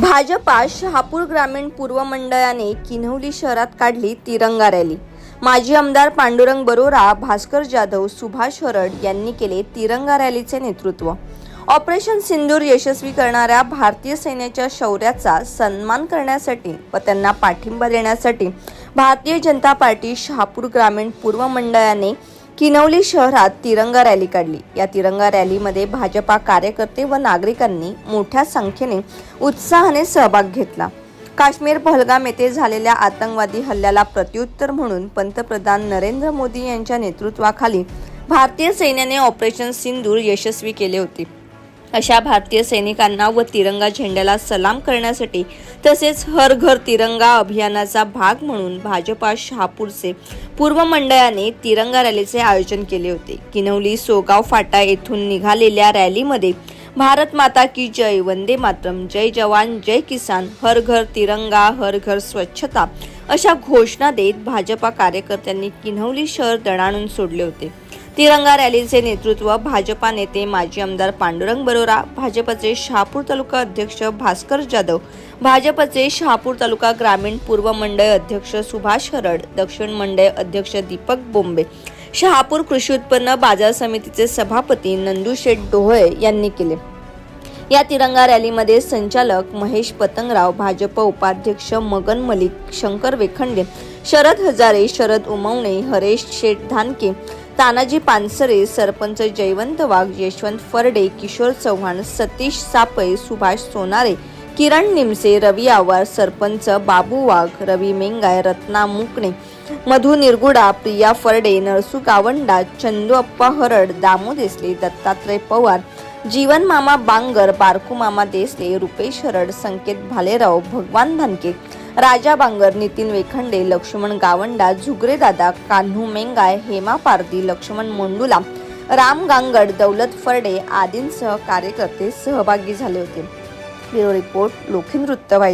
भाजपा शहापूर ग्रामीण पूर्व मंडळाने किन्हवली शहरात काढली तिरंगा रॅली. माजी आमदार पांडुरंग बरोरा भास्कर जाधव सुभाष हरड यांनी केले तिरंगा रॅलीचे नेतृत्व. ऑपरेशन सिंदूर यशस्वी करणाऱ्या भारतीय सैन्याच्या शौर्याचा सन्मान करण्यासाठी व त्यांना पाठिंबा देण्यासाठी भारतीय जनता पार्टी शहापूर ग्रामीण पूर्व मंडळाने किनवली शहरात तिरंगा रॅली काढली. या तिरंगा रॅलीमध्ये भाजपा कार्यकर्ते व नागरिकांनी मोठ्या संख्येने उत्साहाने सहभाग घेतला. काश्मीर पहलगाम येथे झालेल्या आतंकवादी हल्ल्याला प्रत्युत्तर म्हणून पंतप्रधान नरेंद्र मोदी यांच्या नेतृत्वाखाली भारतीय सैन्याने ऑपरेशन सिंदूर यशस्वी केले होते. अशा भारतीय सैनिकांना व तिरंगा झेंड्याला सलाम करण्यासाठी तसेच हर घर तिरंगा अभियानाचा भाग म्हणून भाजपा शहापूरचे पूर्व मंडळाने तिरंगा रॅलीचे आयोजन केले होते. किनवली सोगाव फाटा येथून निघालेल्या रॅलीमध्ये भारत माता की जय वंदे मातरम जय जवान जय किसान हर घर तिरंगा हर घर स्वच्छता अशा घोषणा देत भाजपा कार्यकर्त्यांनी किन्हवली शहर दणाणून सोडले होते. तिरंगा रॅलीचे नेतृत्व भाजपा नेते माजी आमदार पांडुरंग बरोरा भाजपचे शहापूर तालुका अध्यक्ष भास्कर जाधव भाजपचे शहापूर तालुका ग्रामीण पूर्व मंडळ अध्यक्ष सुभाष हरड दक्षिण मंडळ अध्यक्ष दीपक बोंबे शहापूर कृषी उत्पन्न बाजार समितीचे सभापती नंदू शेठ डोहळे यांनी केले. या तिरंगा रॅलीमध्ये संचालक महेश पतंगराव भाजप उपाध्यक्ष मगन मलिक शंकर वेखंडे शरद हजारे शरद उमवणे हरेश शेठ धानके तानाजी पानसरे सरपंच जयवंत वाघ यशवंत फरडे किशोर चव्हाण सतीश सापळे सुभाष सोनारे किरण निमसे रवी आवार सरपंच बाबू वाघ रवी मेंगाय रत्ना मुकणे मधु निरगुडा प्रिया फरडे नरसू गावंडा चंदू अप्पा हरड दामू देसले दत्तात्रय पवार जीवन मामा बांगर बारकू मामा देसले रुपेश हरड संकेत भालेराव भगवान धानके राजा बांगर नितीन वेखंडे लक्ष्मण गावंडा झुगरे दादा कान्हू मेंगाय हेमा पारदी लक्ष्मण मोंडुला राम गांगड दौलत फरडे आदींसह कार्यकर्ते सहभागी झाले होते. ब्युरो रिपोर्ट लोखी वृत्तवाहिनी.